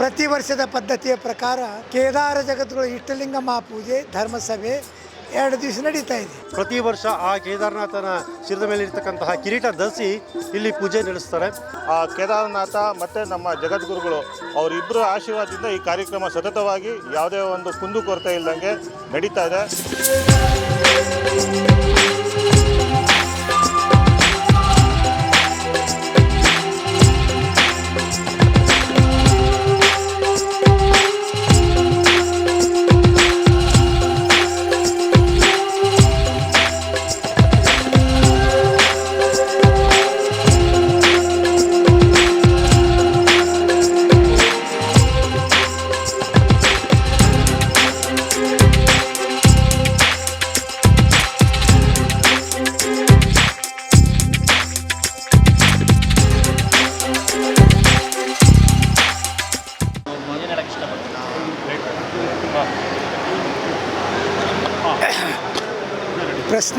ಪ್ರತಿ ವರ್ಷದ ಪದ್ಧತಿಯ ಪ್ರಕಾರ ಕೇದಾರ ಜಗದ್ಗುರು ಇಷ್ಟಲಿಂಗ ಮಹಾಪೂಜೆ ಧರ್ಮಸಭೆ ಎರಡು ದಿವಸ ನಡೀತಾ ಇದೆ. ಪ್ರತಿ ವರ್ಷ ಆ ಕೇದಾರನಾಥನ ಶಿರದ ಮೇಲೆ ಇರ್ತಕ್ಕಂತಹ ಕಿರೀಟ ಧರಿಸಿ ಇಲ್ಲಿ ಪೂಜೆ ನಡೆಸ್ತಾರೆ. ಆ ಕೇದಾರನಾಥ ಮತ್ತು ನಮ್ಮ ಜಗದ್ಗುರುಗಳು, ಅವರಿಬ್ಬರ ಆಶೀರ್ವಾದದಿಂದ ಈ ಕಾರ್ಯಕ್ರಮ ಸತತವಾಗಿ ಯಾವುದೇ ಒಂದು ಕುಂದು ಕೊರತೆ ಇಲ್ಲದಂಗೆ ನಡೀತಾ ಇದೆ.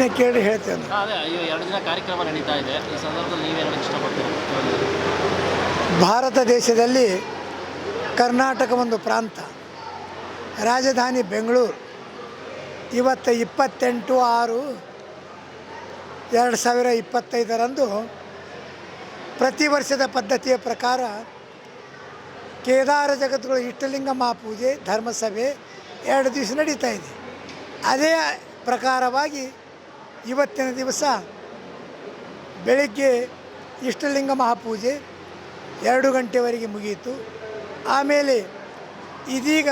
ಪ್ರಶ್ನೆ ಕೇಳಿ ಹೇಳ್ತೇನೆ. ಅದೇ ಎರಡು ದಿನ ಕಾರ್ಯಕ್ರಮ ನಡೀತಾ ಇದೆ. ಈ ಸಂದರ್ಭದಲ್ಲಿ ನೀವೇನು ಇಷ್ಟಪಡ್ತೀರಿ? ಭಾರತ ದೇಶದಲ್ಲಿ ಕರ್ನಾಟಕ ಒಂದು ಪ್ರಾಂತ. ರಾಜಧಾನಿ ಬೆಂಗಳೂರು. ಇವತ್ತು ಇಪ್ಪತ್ತೆಂಟು ಆರು ಎರಡು ಸಾವಿರ ಇಪ್ಪತ್ತೈದರಂದು ಪ್ರತಿ ವರ್ಷದ ಪದ್ಧತಿಯ ಪ್ರಕಾರ ಕೇದಾರ ಜಗದ್ಗುರು ಇಷ್ಟಲಿಂಗ ಮಹಾಪೂಜೆ ಧರ್ಮಸಭೆ ಎರಡು ದಿವಸ ನಡೀತಾ ಇದೆ. ಅದೇ ಪ್ರಕಾರವಾಗಿ ಇವತ್ತಿನ ದಿವಸ ಬೆಳಗ್ಗೆ ಇಷ್ಟಲಿಂಗ ಮಹಾಪೂಜೆ ಎರಡು ಗಂಟೆವರೆಗೆ ಮುಗಿಯಿತು. ಆಮೇಲೆ ಇದೀಗ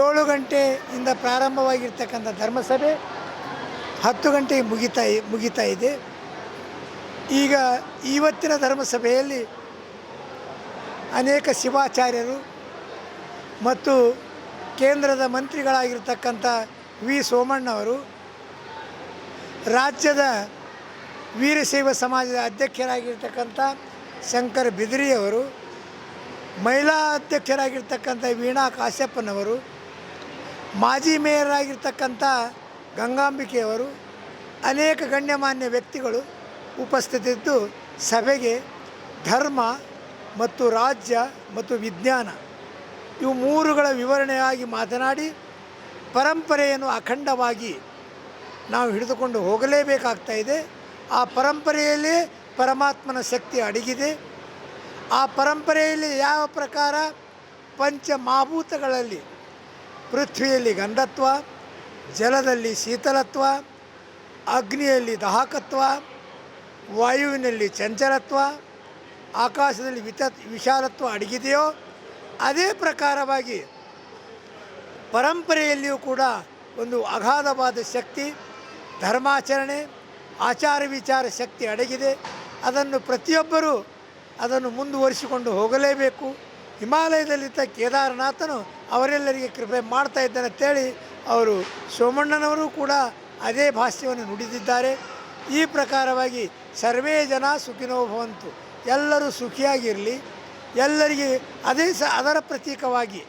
ಏಳು ಗಂಟೆಯಿಂದ ಪ್ರಾರಂಭವಾಗಿರ್ತಕ್ಕಂಥ ಧರ್ಮಸಭೆ ಹತ್ತು ಗಂಟೆಗೆ ಮುಗಿತಾ ಮುಗಿತಾ ಇದೆ. ಈಗ ಇವತ್ತಿನ ಧರ್ಮಸಭೆಯಲ್ಲಿ ಅನೇಕ ಶಿವಾಚಾರ್ಯರು ಮತ್ತು ಕೇಂದ್ರದ ಮಂತ್ರಿಗಳಾಗಿರ್ತಕ್ಕಂಥ ವಿ ಸೋಮಣ್ಣವರು ರಾಜ್ಯದ ವೀರಶೈವ ಸಮಾಜದ ಅಧ್ಯಕ್ಷರಾಗಿರ್ತಕ್ಕಂಥ ಶಂಕರ್ ಬಿದ್ರಿಯವರು, ಮಹಿಳಾ ಅಧ್ಯಕ್ಷರಾಗಿರ್ತಕ್ಕಂಥ ವೀಣಾ ಕಾಶ್ಯಪ್ಪನವರು ಮಾಜಿ ಮೇಯರ್ ಆಗಿರ್ತಕ್ಕಂಥ ಗಂಗಾಂಬಿಕೆಯವರು, ಅನೇಕ ಗಣ್ಯಮಾನ್ಯ ವ್ಯಕ್ತಿಗಳು ಉಪಸ್ಥಿತಿದ್ದು ಸಭೆಗೆ ಧರ್ಮ ಮತ್ತು ರಾಜ್ಯ ಮತ್ತು ವಿಜ್ಞಾನ ಇವು ಮೂರುಗಳ ವಿವರಣೆಯಾಗಿ ಮಾತನಾಡಿ ಪರಂಪರೆಯನ್ನು ಅಖಂಡವಾಗಿ ನಾವು ಹಿಡಿದುಕೊಂಡು ಹೋಗಲೇಬೇಕಾಗ್ತಾ ಇದೆ. ಆ ಪರಂಪರೆಯಲ್ಲಿ ಪರಮಾತ್ಮನ ಶಕ್ತಿ ಅಡಗಿದೆ. ಆ ಪರಂಪರೆಯಲ್ಲಿ ಯಾವ ಪ್ರಕಾರ ಪಂಚ ಮಹಾಭೂತಗಳಲ್ಲಿ ಪೃಥ್ವಿಯಲ್ಲಿ ಗಂಧತ್ವ, ಜಲದಲ್ಲಿ ಶೀತಲತ್ವ, ಅಗ್ನಿಯಲ್ಲಿ ದಹಕತ್ವ, ವಾಯುವಿನಲ್ಲಿ ಚಂಚಲತ್ವ, ಆಕಾಶದಲ್ಲಿ ವಿತ ವಿಶಾಲತ್ವ ಅಡಗಿದೆಯೋ, ಅದೇ ಪ್ರಕಾರವಾಗಿ ಪರಂಪರೆಯಲ್ಲಿಯೂ ಕೂಡ ಒಂದು ಅಗಾಧವಾದ ಶಕ್ತಿ, ಧರ್ಮಾಚರಣೆ, ಆಚಾರ ವಿಚಾರ ಶಕ್ತಿ ಅಡಗಿದೆ. ಅದನ್ನು ಪ್ರತಿಯೊಬ್ಬರೂ ಅದನ್ನು ಮುಂದುವರಿಸಿಕೊಂಡು ಹೋಗಲೇಬೇಕು. ಹಿಮಾಲಯದಲ್ಲಿದ್ದ ಕೇದಾರನಾಥನು ಅವರೆಲ್ಲರಿಗೆ ಕೃಪೆ ಮಾಡ್ತಾ ಇದ್ದಾನೆ ಅಂತೇಳಿ ಅವರು ಸೋಮಣ್ಣನವರು ಕೂಡ ಅದೇ ಭಾಷ್ಯವನ್ನು ನುಡಿದಿದ್ದಾರೆ. ಈ ಪ್ರಕಾರವಾಗಿ ಸರ್ವೇ ಜನ ಸುಖಿನೋ ಭವಂತು. ಎಲ್ಲರೂ ಸುಖಿಯಾಗಿರಲಿ. ಎಲ್ಲರಿಗೆ ಅದೇ ಸ ಅದರ ಪ್ರತೀಕವಾಗಿ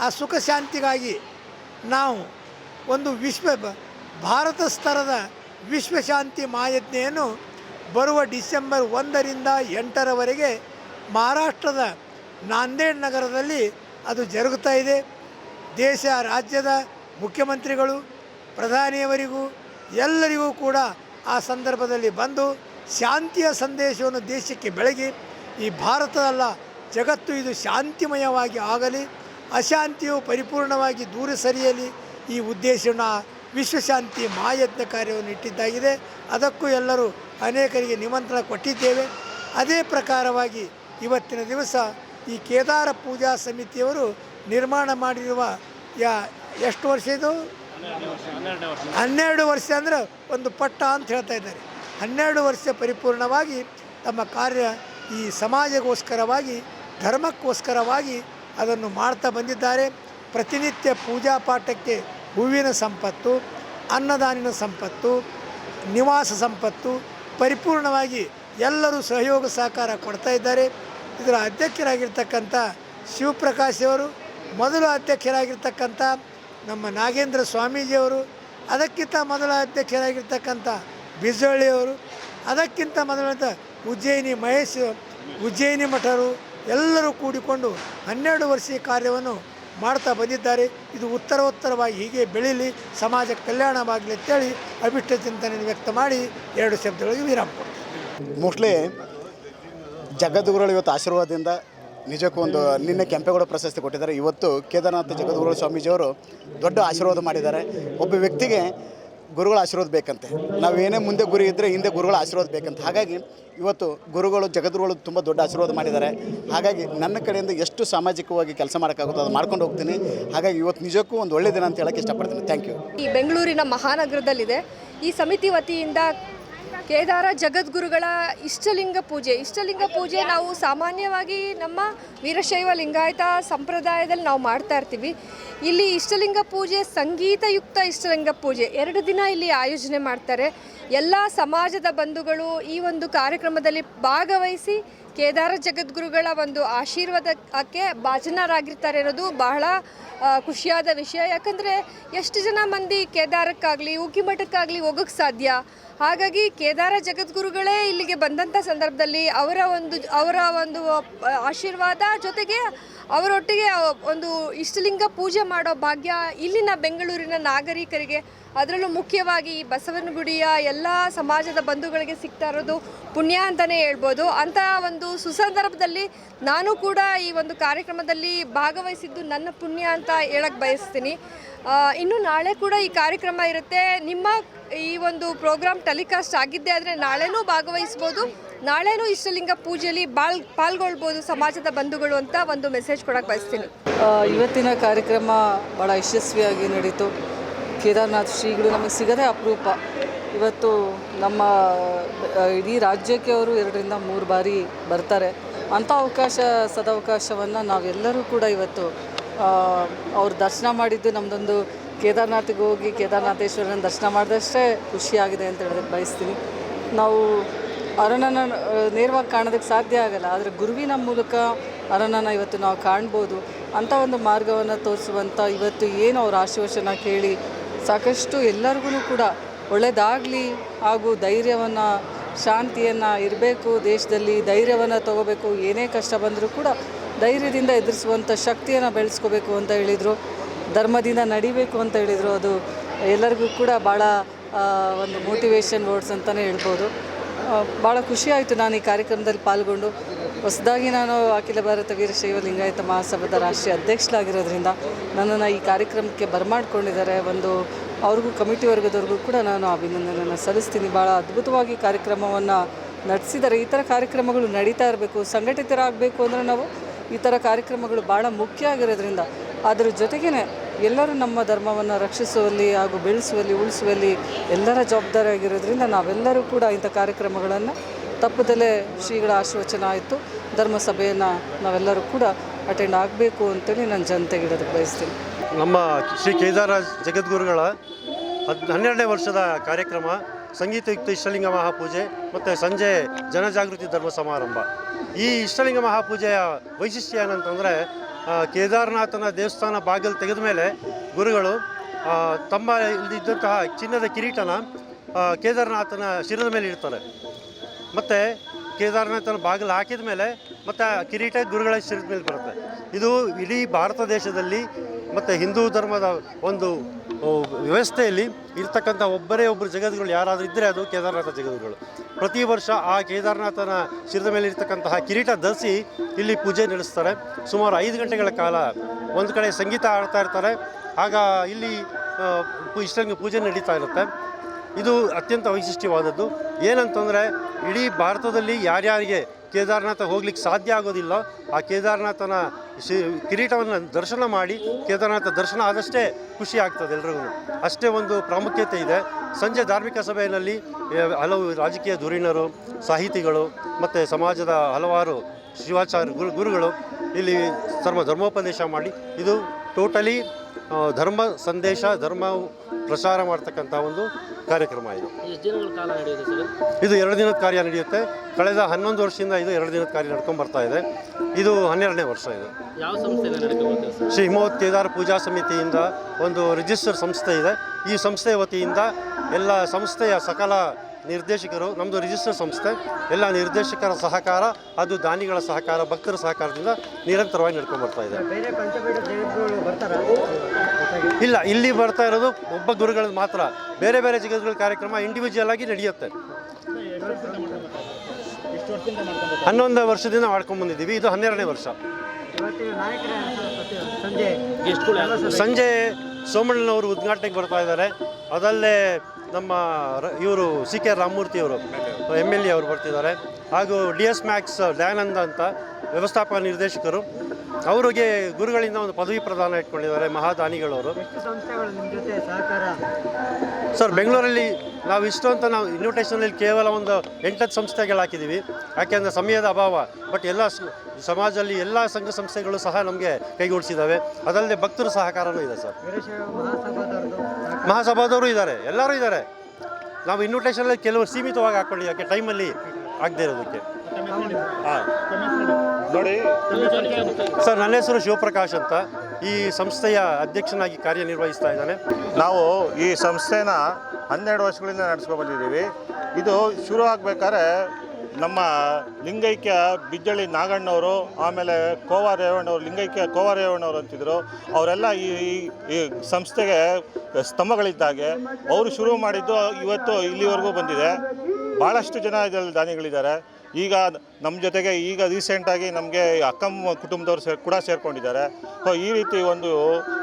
ಆ ಸುಖ ಶಾಂತಿಗಾಗಿ ನಾವು ಒಂದು ವಿಶ್ವ ಭಾರತ ಸ್ತರದ ವಿಶ್ವಶಾಂತಿ ಮಹಾಯಜ್ಞೆಯನ್ನು ಬರುವ ಡಿಸೆಂಬರ್ ಒಂದರಿಂದ ಎಂಟರವರೆಗೆ ಮಹಾರಾಷ್ಟ್ರದ ನಾಂದೇಡ್ ನಗರದಲ್ಲಿ ಅದು ಜರುಗುತ್ತಾ ಇದೆ. ದೇಶ, ರಾಜ್ಯದ ಮುಖ್ಯಮಂತ್ರಿಗಳು, ಪ್ರಧಾನಿಯವರಿಗೂ ಎಲ್ಲರಿಗೂ ಕೂಡ ಆ ಸಂದರ್ಭದಲ್ಲಿ ಬಂದು ಶಾಂತಿಯ ಸಂದೇಶವನ್ನು ದೇಶಕ್ಕೆ ಬೆಳಗಿ, ಈ ಭಾರತದಲ್ಲ ಜಗತ್ತು ಇದು ಶಾಂತಿಮಯವಾಗಿ ಆಗಲಿ ಅಶಾಂತಿಯು ಪರಿಪೂರ್ಣವಾಗಿ ದೂರ ಸರಿಯಲಿ ಈ ಉದ್ದೇಶವನ್ನು ವಿಶ್ವಶಾಂತಿ ಮಹಾಯಜ್ಞ ಕಾರ್ಯವನ್ನು ಇಟ್ಟಿದ್ದಾಗಿದೆ. ಅದಕ್ಕೂ ಎಲ್ಲರೂ ಅನೇಕರಿಗೆ ನಿಮಂತ್ರಣ ಕೊಟ್ಟಿದ್ದೇವೆ. ಅದೇ ಪ್ರಕಾರವಾಗಿ ಇವತ್ತಿನ ದಿವಸ ಈ ಕೇದಾರ ಪೂಜಾ ಸಮಿತಿಯವರು ನಿರ್ಮಾಣ ಮಾಡಿರುವ ಯಾ ಎಷ್ಟು ವರ್ಷ ಇದು? ಹನ್ನೆರಡು ವರ್ಷ ಅಂದರೆ ಒಂದು ಪಟ್ಟ ಅಂತ ಹೇಳ್ತಾ ಇದ್ದಾರೆ. ಹನ್ನೆರಡು ವರ್ಷ ಪರಿಪೂರ್ಣವಾಗಿ ತಮ್ಮ ಕಾರ್ಯ ಈ ಸಮಾಜಗೋಸ್ಕರವಾಗಿ, ಧರ್ಮಕ್ಕೋಸ್ಕರವಾಗಿ ಅದನ್ನು ಮಾಡ್ತಾ ಬಂದಿದ್ದಾರೆ. ಪ್ರತಿನಿತ್ಯ ಪೂಜಾ ಪಾಠಕ್ಕೆ ಹೂವಿನ ಸಂಪತ್ತು, ಅನ್ನದಾನಿನ ಸಂಪತ್ತು, ನಿವಾಸ ಸಂಪತ್ತು, ಪರಿಪೂರ್ಣವಾಗಿ ಎಲ್ಲರೂ ಸಹಯೋಗ ಸಹಕಾರ ಕೊಡ್ತಾ ಇದ್ದಾರೆ. ಇದರ ಅಧ್ಯಕ್ಷರಾಗಿರ್ತಕ್ಕಂಥ ಶಿವಪ್ರಕಾಶ್ ಅವರು, ಮೊದಲು ಅಧ್ಯಕ್ಷರಾಗಿರ್ತಕ್ಕಂಥ ನಮ್ಮ ನಾಗೇಂದ್ರ ಸ್ವಾಮೀಜಿಯವರು ಅದಕ್ಕಿಂತ ಮೊದಲ ಅಧ್ಯಕ್ಷರಾಗಿರ್ತಕ್ಕಂಥ ಬಿಜೋಳಿಯವರು ಅದಕ್ಕಿಂತ ಮೊದಲಾದ ಉಜ್ಜಯಿನಿ ಮಹೇಶ್, ಉಜ್ಜಯಿನಿ ಮಠರು ಎಲ್ಲರೂ ಕೂಡಿಕೊಂಡು ಹನ್ನೆರಡು ವರ್ಷ ಕಾರ್ಯವನ್ನು ಮಾಡ್ತಾ ಬಂದಿದ್ದಾರೆ. ಇದು ಉತ್ತರೋತ್ತರವಾಗಿ ಹೀಗೆ ಬೆಳೀಲಿ, ಸಮಾಜ ಕಲ್ಯಾಣವಾಗಲಿ ಅಂತೇಳಿ ಅಭಿಷ್ಟ ಚಿಂತನೆ ವ್ಯಕ್ತ ಮಾಡಿ ಎರಡು ಶಬ್ದಗಳಿಗೆ ವಿರಾಮ ಮೋಸ್ಟ್ಲಿ ಜಗದ್ಗುರುಗಳು ಇವತ್ತು ಆಶೀರ್ವಾದದಿಂದ ನಿಜಕ್ಕೂ ಒಂದು ನಿನ್ನೆ ಕೆಂಪೇಗೌಡ ಪ್ರಶಸ್ತಿ ಕೊಟ್ಟಿದ್ದಾರೆ. ಇವತ್ತು ಕೇದಾರನಾಥ ಜಗದ್ಗುರು ಸ್ವಾಮೀಜಿಯವರು ದೊಡ್ಡ ಆಶೀರ್ವಾದ ಮಾಡಿದ್ದಾರೆ. ಒಬ್ಬ ವ್ಯಕ್ತಿಗೆ ಗುರುಗಳ ಆಶೀರ್ವಾದ ಬೇಕಂತೆ. ನಾವೇನೇ ಮುಂದೆ ಗುರಿ ಇದ್ದರೆ ಹಿಂದೆ ಗುರುಗಳ ಆಶೀರ್ವಾದ ಬೇಕಂತ. ಹಾಗಾಗಿ ಇವತ್ತು ಗುರುಗಳು, ಜಗದ್ಗುರುಗಳು ತುಂಬ ದೊಡ್ಡ ಆಶೀರ್ವಾದ ಮಾಡಿದ್ದಾರೆ. ಹಾಗಾಗಿ ನನ್ನ ಕಡೆಯಿಂದ ಎಷ್ಟು ಸಾಮಾಜಿಕವಾಗಿ ಕೆಲಸ ಮಾಡೋಕ್ಕಾಗುತ್ತೋ ಅದು ಮಾಡ್ಕೊಂಡು ಹೋಗ್ತೀನಿ. ಹಾಗಾಗಿ ಇವತ್ತು ನಿಜಕ್ಕೂ ಒಂದು ಒಳ್ಳೆಯ ದಿನ ಅಂತ ಹೇಳೋಕ್ಕೆ ಇಷ್ಟಪಡ್ತೀನಿ. ಥ್ಯಾಂಕ್ ಯು ಈ ಬೆಂಗಳೂರಿನ ಮಹಾನಗರದಲ್ಲಿದೆ. ಈ ಸಮಿತಿ ವತಿಯಿಂದ ಕೇದಾರ ಜಗದ್ಗುರುಗಳ ಇಷ್ಟಲಿಂಗ ಪೂಜೆ. ಇಷ್ಟಲಿಂಗ ಪೂಜೆ ನಾವು ಸಾಮಾನ್ಯವಾಗಿ ನಮ್ಮ ವೀರಶೈವ ಲಿಂಗಾಯತ ಸಂಪ್ರದಾಯದಲ್ಲಿ ನಾವು ಮಾಡ್ತಾ ಇರ್ತೀವಿ. ಇಲ್ಲಿ ಇಷ್ಟಲಿಂಗ ಪೂಜೆ, ಸಂಗೀತಯುಕ್ತ ಇಷ್ಟಲಿಂಗ ಪೂಜೆ ಎರಡು ದಿನ ಇಲ್ಲಿ ಆಯೋಜನೆ ಮಾಡ್ತಾರೆ. ಎಲ್ಲ ಸಮಾಜದ ಬಂಧುಗಳು ಈ ಒಂದು ಕಾರ್ಯಕ್ರಮದಲ್ಲಿ ಭಾಗವಹಿಸಿ ಕೇದಾರ ಜಗದ್ಗುರುಗಳ ಒಂದು ಆಶೀರ್ವಾದಕ್ಕೆ ಭಾಜನರಾಗಿರ್ತಾರೆ ಅನ್ನೋದು ಬಹಳ ಖುಷಿಯಾದ ವಿಷಯ. ಯಾಕಂದರೆ ಎಷ್ಟು ಜನ ಮಂದಿ ಕೇದಾರಕ್ಕಾಗಲಿ ಉಗ್ಗಿಮಠಕ್ಕಾಗಲಿ ಹೋಗೋಕ್ಕೆ ಸಾಧ್ಯ? ಹಾಗಾಗಿ ಕೇದಾರ ಜಗದ್ಗುರುಗಳೇ ಇಲ್ಲಿಗೆ ಬಂದಂಥ ಸಂದರ್ಭದಲ್ಲಿ ಅವರ ಒಂದು ಅವರ ಒಂದು ಆಶೀರ್ವಾದ ಜೊತೆಗೆ ಅವರೊಟ್ಟಿಗೆ ಒಂದು ಇಷ್ಟಲಿಂಗ ಪೂಜೆ ಮಾಡೋ ಭಾಗ್ಯ ಇಲ್ಲಿನ ಬೆಂಗಳೂರಿನ ನಾಗರಿಕರಿಗೆ. ಅದರಲ್ಲೂ ಮುಖ್ಯವಾಗಿ ಈ ಬಸವನಗುಡಿಯ ಎಲ್ಲ ಸಮಾಜದ ಬಂಧುಗಳಿಗೆ ಸಿಗ್ತಾ ಇರೋದು ಪುಣ್ಯ ಅಂತಲೇ ಹೇಳ್ಬೋದು. ಅಂತಹ ಒಂದು ಸುಸಂದರ್ಭದಲ್ಲಿ ನಾನು ಕೂಡ ಈ ಒಂದು ಕಾರ್ಯಕ್ರಮದಲ್ಲಿ ಭಾಗವಹಿಸಿದ್ದು ನನ್ನ ಪುಣ್ಯ ಅಂತ ಹೇಳಕ್ಕೆ ಬಯಸ್ತೀನಿ. ಇನ್ನು ನಾಳೆ ಕೂಡ ಈ ಕಾರ್ಯಕ್ರಮ ಇರುತ್ತೆ. ನಿಮ್ಮ ಈ ಒಂದು ಪ್ರೋಗ್ರಾಮ್ ಟೆಲಿಕಾಸ್ಟ್ ಆಗಿದ್ದೆ ಆದರೆ ನಾಳೆನೂ ಭಾಗವಹಿಸ್ಬೋದು. ನಾಳೆನೂ ಇಷ್ಟಲಿಂಗ ಪೂಜೆಯಲ್ಲಿ ಬಾಳ್ ಪಾಲ್ಗೊಳ್ಬೋದು ಸಮಾಜದ ಬಂಧುಗಳು ಅಂತ ಒಂದು ಮೆಸೇಜ್ ಕೊಡಕ್ಕೆ ಬಯಸ್ತೀನಿ. ಇವತ್ತಿನ ಕಾರ್ಯಕ್ರಮ ಭಾಳ ಯಶಸ್ವಿಯಾಗಿ ನಡೀತು. ಕೇದಾರ್ನಾಥ್ ಶ್ರೀಗಳು ನಮಗೆ ಸಿಗದೆ ಅಪರೂಪ. ಇವತ್ತು ನಮ್ಮ ಇಡೀ ರಾಜ್ಯಕ್ಕೆ ಅವರು ಎರಡರಿಂದ ಮೂರು ಬಾರಿ ಬರ್ತಾರೆ. ಅಂಥ ಅವಕಾಶ, ಸದವಕಾಶವನ್ನು ನಾವೆಲ್ಲರೂ ಕೂಡ ಇವತ್ತು ಅವ್ರ ದರ್ಶನ ಮಾಡಿದ್ದು ನಮ್ಮದೊಂದು ಕೇದಾರ್ನಾಥಿಗೆ ಹೋಗಿ ಕೇದಾರನಾಥೇಶ್ವರನ ದರ್ಶನ ಮಾಡಿದಷ್ಟೇ ಖುಷಿಯಾಗಿದೆ ಅಂತ ಹೇಳೋದಕ್ಕೆ ಬಯಸ್ತೀನಿ. ನಾವು ಅರಣ್ಯನ, ನೇರವಾಗಿ ಕಾಣೋದಕ್ಕೆ ಸಾಧ್ಯ ಆಗಲ್ಲ, ಆದರೆ ಗುರುವಿನ ಮೂಲಕ ಅರಣ್ಯನ ಇವತ್ತು ನಾವು ಕಾಣ್ಬೋದು. ಅಂಥ ಒಂದು ಮಾರ್ಗವನ್ನು ತೋರಿಸುವಂಥ ಇವತ್ತು ಏನು ಅವ್ರ ಆಶೀರ್ವಚನ ಕೇಳಿ ಸಾಕಷ್ಟು ಎಲ್ಲರಿಗೂ ಕೂಡ ಒಳ್ಳೆಯದಾಗಲಿ ಹಾಗೂ ಧೈರ್ಯವನ್ನು, ಶಾಂತಿಯನ್ನು ಇರಬೇಕು, ದೇಶದಲ್ಲಿ ಧೈರ್ಯವನ್ನು ತಗೋಬೇಕು, ಏನೇ ಕಷ್ಟ ಬಂದರೂ ಕೂಡ ಧೈರ್ಯದಿಂದ ಎದುರಿಸುವಂಥ ಶಕ್ತಿಯನ್ನು ಬೆಳೆಸ್ಕೋಬೇಕು ಅಂತ ಹೇಳಿದರು. ಧರ್ಮದಿಂದ ನಡಿಬೇಕು ಅಂತ ಹೇಳಿದರು, ಅದು ಎಲ್ಲರಿಗೂ ಕೂಡ ಭಾಳ ಒಂದು ಮೋಟಿವೇಶನ್ ವರ್ಡ್ಸ್ ಅಂತಲೇ ಹೇಳ್ಬೋದು. ಭಾಳ ಖುಷಿ ಆಯಿತು ನಾನು ಈ ಕಾರ್ಯಕ್ರಮದಲ್ಲಿ ಪಾಲ್ಗೊಂಡು. ಹೊಸದಾಗಿ ನಾನು ಅಖಿಲ ಭಾರತ ವೀರಶೈವ ಲಿಂಗಾಯತ ಮಹಾಸಭಾದ ರಾಷ್ಟ್ರೀಯ ಅಧ್ಯಕ್ಷಳಾಗಿರೋದ್ರಿಂದ ನನ್ನನ್ನು ಈ ಕಾರ್ಯಕ್ರಮಕ್ಕೆ ಬರಮಾಡ್ಕೊಂಡಿದ್ದಾರೆ. ಒಂದು, ಅವ್ರಿಗೂ ಕಮಿಟಿ ವರ್ಗದವ್ರಿಗೂ ಕೂಡ ನಾನು ಅಭಿನಂದನೆಯನ್ನು ಸಲ್ಲಿಸ್ತೀನಿ. ಭಾಳ ಅದ್ಭುತವಾಗಿ ಕಾರ್ಯಕ್ರಮವನ್ನು ನಡೆಸಿದ್ದಾರೆ. ಈ ಥರ ಕಾರ್ಯಕ್ರಮಗಳು ನಡೀತಾ ಇರಬೇಕು, ಸಂಘಟಿತರಾಗಬೇಕು ಅಂದರೆ ನಾವು ಈ ಥರ ಕಾರ್ಯಕ್ರಮಗಳು ಭಾಳ ಮುಖ್ಯ ಆಗಿರೋದ್ರಿಂದ ಅದರ ಜೊತೆಗೇ ಎಲ್ಲರೂ ನಮ್ಮ ಧರ್ಮವನ್ನು ರಕ್ಷಿಸುವಲ್ಲಿ ಹಾಗೂ ಬೆಳೆಸುವಲ್ಲಿ, ಉಳಿಸುವಲ್ಲಿ ಎಲ್ಲರ ಜವಾಬ್ದಾರಿ ಆಗಿರೋದ್ರಿಂದ ನಾವೆಲ್ಲರೂ ಕೂಡ ಇಂಥ ಕಾರ್ಯಕ್ರಮಗಳನ್ನು ತಪ್ಪದಲ್ಲೇ ಶ್ರೀಗಳ ಆಶೀರ್ವಚನ ಆಯಿತು. ಧರ್ಮಸಭೆಯನ್ನು ನಾವೆಲ್ಲರೂ ಕೂಡ ಅಟೆಂಡ್ ಆಗಬೇಕು ಅಂತೇಳಿ ನಾನು ಜನತೆಗೆ ಇಡೋದಕ್ಕೆ ಬಯಸ್ತೀನಿ. ನಮ್ಮ ಶ್ರೀ ಕೇದಾರ ಜಗದ್ಗುರುಗಳ ಹದ್, ಹನ್ನೆರಡನೇ ವರ್ಷದ ಕಾರ್ಯಕ್ರಮ, ಸಂಗೀತಯುಕ್ತ ಇಷ್ಟಲಿಂಗ ಮಹಾಪೂಜೆ ಮತ್ತು ಸಂಜೆ ಜನಜಾಗೃತಿ ಧರ್ಮ ಸಮಾರಂಭ. ಈ ಇಷ್ಟಲಿಂಗ ಮಹಾಪೂಜೆಯ ವೈಶಿಷ್ಟ್ಯ ಏನಂತಂದರೆ ಕೇದಾರನಾಥನ ದೇವಸ್ಥಾನ ಬಾಗಿಲು ತೆಗೆದ ಮೇಲೆ ಗುರುಗಳು ತಮ್ಮ ಇದ್ದಂತಹ ಚಿನ್ನದ ಕಿರೀಟನ ಕೇದಾರನಾಥನ ಶಿರದ ಮೇಲೆ ಇಡ್ತಾರೆ. ಮತ್ತು ಕೇದಾರನಾಥನ ಬಾಗಿಲು ಹಾಕಿದ ಮೇಲೆ ಮತ್ತು ಆ ಕಿರೀಟ ಗುರುಗಳ ಶಿರದ ಮೇಲೆ ಬರುತ್ತೆ. ಇದು ಇಡೀ ಭಾರತ ದೇಶದಲ್ಲಿ ಮತ್ತು ಹಿಂದೂ ಧರ್ಮದ ಒಂದು ವ್ಯವಸ್ಥೆಯಲ್ಲಿ ಇರ್ತಕ್ಕಂಥ ಒಬ್ಬರೇ ಒಬ್ಬರು ಜಗದ್ಗುರು ಯಾರಾದರೂ ಇದ್ದರೆ ಅದು ಕೇದಾರನಾಥ ಜಗದ್ಗುರುಗಳು ಪ್ರತಿ ವರ್ಷ ಆ ಕೇದಾರನಾಥನ ಶಿರದ ಮೇಲೆ ಇರ್ತಕ್ಕಂತಹ ಕಿರೀಟ ಧರಿಸಿ ಇಲ್ಲಿ ಪೂಜೆ ನಡೆಸ್ತಾರೆ. ಸುಮಾರು ಐದು ಗಂಟೆಗಳ ಕಾಲ ಒಂದು ಕಡೆ ಸಂಗೀತ ಆಡ್ತಾ ಇರ್ತಾರೆ. ಆಗ ಇಲ್ಲಿ ಇಷ್ಟಂಗೆ ಪೂಜೆ ನಡೀತಾ ಇರುತ್ತೆ. ಇದು ಅತ್ಯಂತ ವೈಶಿಷ್ಟ್ಯವಾದದ್ದು. ಏನಂತಂದರೆ, ಇಡೀ ಭಾರತದಲ್ಲಿ ಯಾರ್ಯಾರಿಗೆ ಕೇದಾರನಾಥ ಹೋಗ್ಲಿಕ್ಕೆ ಸಾಧ್ಯ ಆಗೋದಿಲ್ಲ, ಆ ಕೇದಾರನಾಥನ ಕಿರೀಟವನ್ನು ದರ್ಶನ ಮಾಡಿ ಕೇದಾರನಾಥ ದರ್ಶನ ಆದಷ್ಟೇ ಖುಷಿ ಆಗ್ತದೆ ಎಲ್ರಿಗೂ. ಅಷ್ಟೇ ಒಂದು ಪ್ರಾಮುಖ್ಯತೆ ಇದೆ. ಸಂಜೆ ಧಾರ್ಮಿಕ ಸಭೆಯಲ್ಲಿ ಹಲವು ರಾಜಕೀಯ ಧುರೀಣರು, ಸಾಹಿತಿಗಳು, ಮತ್ತು ಸಮಾಜದ ಹಲವಾರು ಶಿವಾಚಾರ್ಯ ಗುರು, ಗುರುಗಳು ಇಲ್ಲಿ ಧರ್ಮ ಧರ್ಮೋಪದೇಶ ಮಾಡಿ, ಇದು ಟೋಟಲಿ ಧರ್ಮ ಸಂದೇಶ, ಧರ್ಮ ಪ್ರಚಾರ ಮಾಡ್ತಕ್ಕಂಥ ಒಂದು ಕಾರ್ಯಕ್ರಮ ಇದು. ಇದು ಎರಡು ದಿನದ ಕಾರ್ಯ ನಡೆಯುತ್ತೆ. ಕಳೆದ ಹನ್ನೊಂದು ವರ್ಷದಿಂದ ಇದು ಎರಡು ದಿನದ ಕಾರ್ಯ ನಡ್ಕೊಂಡು ಬರ್ತಾ ಇದೆ. ಇದು ಹನ್ನೆರಡನೇ ವರ್ಷ ಇದು. ಶ್ರೀ ಹಿಮವತ್ ಕೇದಾರ ಪೂಜಾ ಸಮಿತಿಯಿಂದ ಒಂದು ರಿಜಿಸ್ಟರ್ ಸಂಸ್ಥೆ ಇದೆ. ಈ ಸಂಸ್ಥೆಯ ವತಿಯಿಂದ ಎಲ್ಲ ಸಂಸ್ಥೆಯ ಸಕಲ ನಿರ್ದೇಶಕರು ನಮ್ಮದು ರಿಜಿಸ್ಟರ್ ಸಂಸ್ಥೆ ಎಲ್ಲ ನಿರ್ದೇಶಕರ ಸಹಕಾರ ಅದು ದಾನಿಗಳ ಸಹಕಾರ ಭಕ್ತರ ಸಹಕಾರದಿಂದ ನಿರಂತರವಾಗಿ ನಡ್ಕೊಂಡು ಬರ್ತಾ ಇದೆ. ಇಲ್ಲ ಇಲ್ಲಿ ಬರ್ತಾ ಇರೋದು ಒಬ್ಬ ಗುರುಗಳದ್ದು ಮಾತ್ರ. ಬೇರೆ ಬೇರೆ ಜಗದ್ಗುರು ಕಾರ್ಯಕ್ರಮ ಇಂಡಿವಿಜುವಲ್ ಆಗಿ ನಡೆಯುತ್ತೆ. ಹನ್ನೊಂದು ವರ್ಷದಿಂದ ಮಾಡ್ಕೊಂಡು ಬಂದಿದ್ದೀವಿ. ಇದು ಹನ್ನೆರಡನೇ ವರ್ಷ. ಸಂಜೆ ಸೋಮಣ್ಣನವರು ಉದ್ಘಾಟನೆಗೆ ಬರ್ತಾ ಇದ್ದಾರೆ. ಅದಲ್ಲೇ ನಮ್ಮ ಇವರು ಸಿ ಕೆ ರಾಮಮೂರ್ತಿ ಅವರು ಎಂ ಎಲ್ ಎ ಅವರು ಬರ್ತಿದ್ದಾರೆ. ಹಾಗೂ ಡಿ ಎಸ್ ಮ್ಯಾಕ್ಸ್ ದಯಾನಂದ ಅಂತ ವ್ಯವಸ್ಥಾಪಕ ನಿರ್ದೇಶಕರು. ಅವರಿಗೆ ಗುರುಗಳಿಂದ ಒಂದು ಪದವಿ ಪ್ರದಾನ ಇಟ್ಕೊಂಡಿದ್ದಾರೆ ಮಹಾದಾನಿಗಳವರು. ಸರ್ ಬೆಂಗಳೂರಲ್ಲಿ ನಾವು ಇಷ್ಟು ಅಂತ ನಾವು ಇನ್ವಿಟೇಷನಲ್ಲಿ ಕೇವಲ ಒಂದು ಎಂಟತ್ತು ಸಂಸ್ಥೆಗಳು ಹಾಕಿದ್ದೀವಿ. ಯಾಕೆಂದರೆ ಸಮಯದ ಅಭಾವ. ಬಟ್ ಎಲ್ಲ ಸಮಾಜದಲ್ಲಿ ಎಲ್ಲ ಸಂಘ ಸಂಸ್ಥೆಗಳು ಸಹ ನಮಗೆ ಕೈಗೂಡಿಸಿದ್ದಾವೆ. ಅದಲ್ಲದೆ ಭಕ್ತರ ಸಹಕಾರನೂ ಇದೆ ಸರ್. ಮಹಾಸಭಾದವರು ಇದ್ದಾರೆ. ಎಲ್ಲರೂ ಇದ್ದಾರೆ. ನಾವು ಇನ್ವಿಟೇಷನಲ್ಲಿ ಕೆಲವರು ಸೀಮಿತವಾಗಿ ಹಾಕ್ಕೊಳ್ಳಿ ಯಾಕೆ ಟೈಮಲ್ಲಿ ಆಗದೆ ಇರೋದಕ್ಕೆ. ಹಾಂ. ನೋಡಿ. ಸರ್ ನನ್ನ ಹೆಸರು ಶಿವಪ್ರಕಾಶ್ ಅಂತ. ಈ ಸಂಸ್ಥೆಯ ಅಧ್ಯಕ್ಷನಾಗಿ ಕಾರ್ಯನಿರ್ವಹಿಸ್ತಾ ಇದ್ದಾನೆ. ನಾವು ಈ ಸಂಸ್ಥೆನ ಹನ್ನೆರಡು ವರ್ಷಗಳಿಂದ ನಡೆಸ್ಕೊಂಡು ಬಂದಿದ್ದೀವಿ ಇದು ಶುರು ಆಗಬೇಕಾದ್ರೆ ನಮ್ಮ ಲಿಂಗೈಕ್ಯ ಬಿಜ್ಜಳ್ಳಿ ನಾಗಣ್ಣವರು ಆಮೇಲೆ ಕೋವಾ ರೇವಣ್ಣವರು ಲಿಂಗೈಕ್ಯ ಕೋವಾ ರೇವಣ್ಣವರು ಅಂತಿದ್ರು. ಅವರೆಲ್ಲ ಈ- ಈ ಸಂಸ್ಥೆಗೆ ಸ್ತಂಭಗಳಿದ್ದಾಗೆ. ಅವರು ಶುರು ಮಾಡಿದ್ದು ಇವತ್ತು ಇಲ್ಲಿವರೆಗೂ ಬಂದಿದೆ. ಭಾಳಷ್ಟು ಜನ ಇದರಲ್ಲಿ ದಾನಿಗಳಿದ್ದಾರೆ. ಈಗ ನಮ್ಮ ಜೊತೆಗೆ ಈಗ ರೀಸೆಂಟಾಗಿ ನಮಗೆ ಅಕ್ಕಮ್ಮ ಕುಟುಂಬದವರು ಸೇರ್, ಕೂಡ ಸೇರಿಕೊಂಡಿದ್ದಾರೆ. ಸೊ ಈ ರೀತಿ ಒಂದು,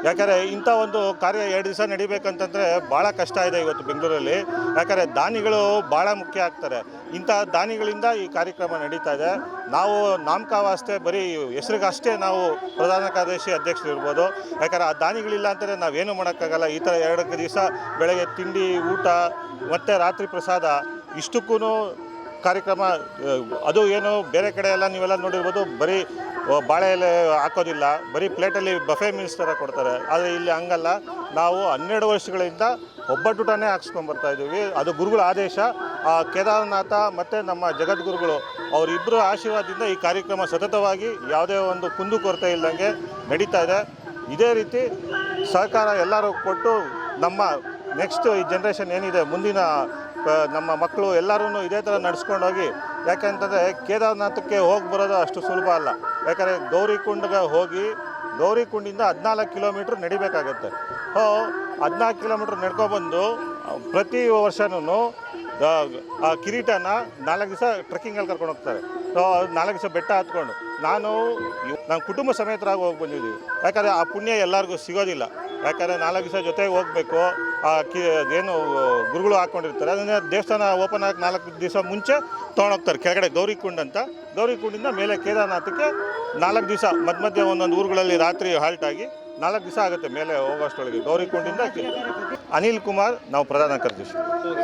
ಯಾಕಂದರೆ ಇಂಥ ಒಂದು ಕಾರ್ಯ ಎರಡು ದಿವಸ ನಡಿಬೇಕಂತಂದರೆ ಭಾಳ ಕಷ್ಟ ಇದೆ ಇವತ್ತು ಬೆಂಗಳೂರಲ್ಲಿ. ಯಾಕಂದರೆ ದಾನಿಗಳು ಭಾಳ ಮುಖ್ಯ ಆಗ್ತಾರೆ. ಇಂಥ ದಾನಿಗಳಿಂದ ಈ ಕಾರ್ಯಕ್ರಮ ನಡೀತಾ ಇದೆ. ನಾವು ನಾಮಕಾವಾಸ್ತೆ ಬರೀ ಹೆಸರಿಗಷ್ಟೇ ನಾವು ಪ್ರಧಾನ ಕಾರ್ಯದರ್ಶಿ ಅಧ್ಯಕ್ಷರು ಇರ್ಬೋದು. ಯಾಕಂದರೆ ಆ ದಾನಿಗಳಿಲ್ಲ ಅಂತಂದರೆ ನಾವೇನು ಮಾಡೋಕ್ಕಾಗಲ್ಲ. ಈ ಥರ ಎರಡು ದಿವಸ ಬೆಳಗ್ಗೆ ತಿಂಡಿ, ಊಟ, ಮತ್ತು ರಾತ್ರಿ ಪ್ರಸಾದ ಇಷ್ಟಕ್ಕೂ ಕಾರ್ಯಕ್ರಮ ಅದು ಏನು ಬೇರೆ ಕಡೆ ಎಲ್ಲ ನೀವೆಲ್ಲ ನೋಡಿರ್ಬೋದು, ಬರೀ ಬಾಳೆ ಎಲೆ ಹಾಕೋದಿಲ್ಲ, ಬರೀ ಪ್ಲೇಟಲ್ಲಿ ಬಫೆ ಮೀಲ್ಸ್ ಥರ ಕೊಡ್ತಾರೆ. ಆದರೆ ಇಲ್ಲಿ ಹಂಗಲ್ಲ. ನಾವು ಹನ್ನೆರಡು ವರ್ಷಗಳಿಂದ ಒಬ್ಬಟ್ಟುಟನೇ ಹಾಕ್ಸ್ಕೊಂಡು ಬರ್ತಾ ಇದ್ದೀವಿ. ಅದು ಗುರುಗಳ ಆದೇಶ. ಆ ಕೇದಾರನಾಥ ಮತ್ತು ನಮ್ಮ ಜಗದ್ಗುರುಗಳು ಅವರಿಬ್ಬರ ಆಶೀರ್ವಾದದಿಂದ ಈ ಕಾರ್ಯಕ್ರಮ ಸತತವಾಗಿ ಯಾವುದೇ ಒಂದು ಕುಂದು ಕೊರತೆ ಇಲ್ಲದಂಗೆ ನಡೀತಾ ಇದೆ. ಇದೇ ರೀತಿ ಸಹಕಾರ ಎಲ್ಲರೂ ಕೊಟ್ಟು ನಮ್ಮ ನೆಕ್ಸ್ಟ್ ಈ ಜನ್ರೇಷನ್ ಏನಿದೆ, ಮುಂದಿನ ನಮ್ಮ ಮಕ್ಕಳು ಎಲ್ಲರೂ ಇದೇ ಥರ ನಡ್ಸ್ಕೊಂಡೋಗಿ, ಯಾಕೆಂತಂದರೆ ಕೇದಾರನಾಥಕ್ಕೆ ಹೋಗಿ ಬರೋದು ಅಷ್ಟು ಸುಲಭ ಅಲ್ಲ. ಯಾಕಂದರೆ ಗೌರಿಕುಂಡ್ಗೆ ಹೋಗಿ ಗೌರಿಕುಂಡಿಂದ ಹದಿನಾಲ್ಕು ಕಿಲೋಮೀಟ್ರ್ ನಡಿಬೇಕಾಗತ್ತೆ. ಹೋ ಹದಿನಾಲ್ಕು ಕಿಲೋಮೀಟ್ರ್ ನಡ್ಕೊಬಂದು ಪ್ರತಿ ವರ್ಷನೂ ಆ ಕಿರೀಟನ ನಾಲ್ಕು ದಿವಸ ಟ್ರೆಕ್ಕಿಂಗಲ್ಲಿ ಕರ್ಕೊಂಡು ಹೋಗ್ತಾರೆ. ಸೊ ನಾಲ್ಕು ದಿವಸ ಬೆಟ್ಟ ಹತ್ಕೊಂಡು ನಾನು ನಾನು ಕುಟುಂಬ ಸಮೇತರಾಗಿ ಹೋಗಿ ಬಂದಿದ್ದೀವಿ. ಯಾಕಂದರೆ ಆ ಪುಣ್ಯ ಎಲ್ಲರಿಗೂ ಸಿಗೋದಿಲ್ಲ. ಯಾಕಂದರೆ ನಾಲ್ಕು ದಿವಸ ಜೊತೆಗೆ ಹೋಗಬೇಕು. ಆ ಕಿ ಏನು ಗುರುಗಳು ಹಾಕ್ಕೊಂಡಿರ್ತಾರೆ ಅದನ್ನು ದೇವಸ್ಥಾನ ಓಪನ್ ಆಗಿ ನಾಲ್ಕು ದಿವಸ ಮುಂಚೆ ತೊಗೊಂಡೋಗ್ತಾರೆ. ಕೆಳಗಡೆ ಗೌರಿಕುಂಡ್ ಅಂತ. ಗೌರಿಕುಂಡಿಂದ ಮೇಲೆ ಕೇದಾರನಾಥಕ್ಕೆ ನಾಲ್ಕು ದಿವಸ ಮಧ್ಯ ಮಧ್ಯೆ ಒಂದೊಂದು ಊರುಗಳಲ್ಲಿ ರಾತ್ರಿ ಹಾಲ್ಟ್ ಆಗಿ ನಾಲ್ಕು ದಿವಸ ಆಗುತ್ತೆ ಮೇಲೆ ಹೋಗೋಷ್ಟೊಳಗೆ. ಗೌರಿಕುಂಡಿಂದ ಅನಿಲ್ ಕುಮಾರ್, ನಾವು ಪ್ರಧಾನ ಕಾರ್ಯದರ್ಶಿ.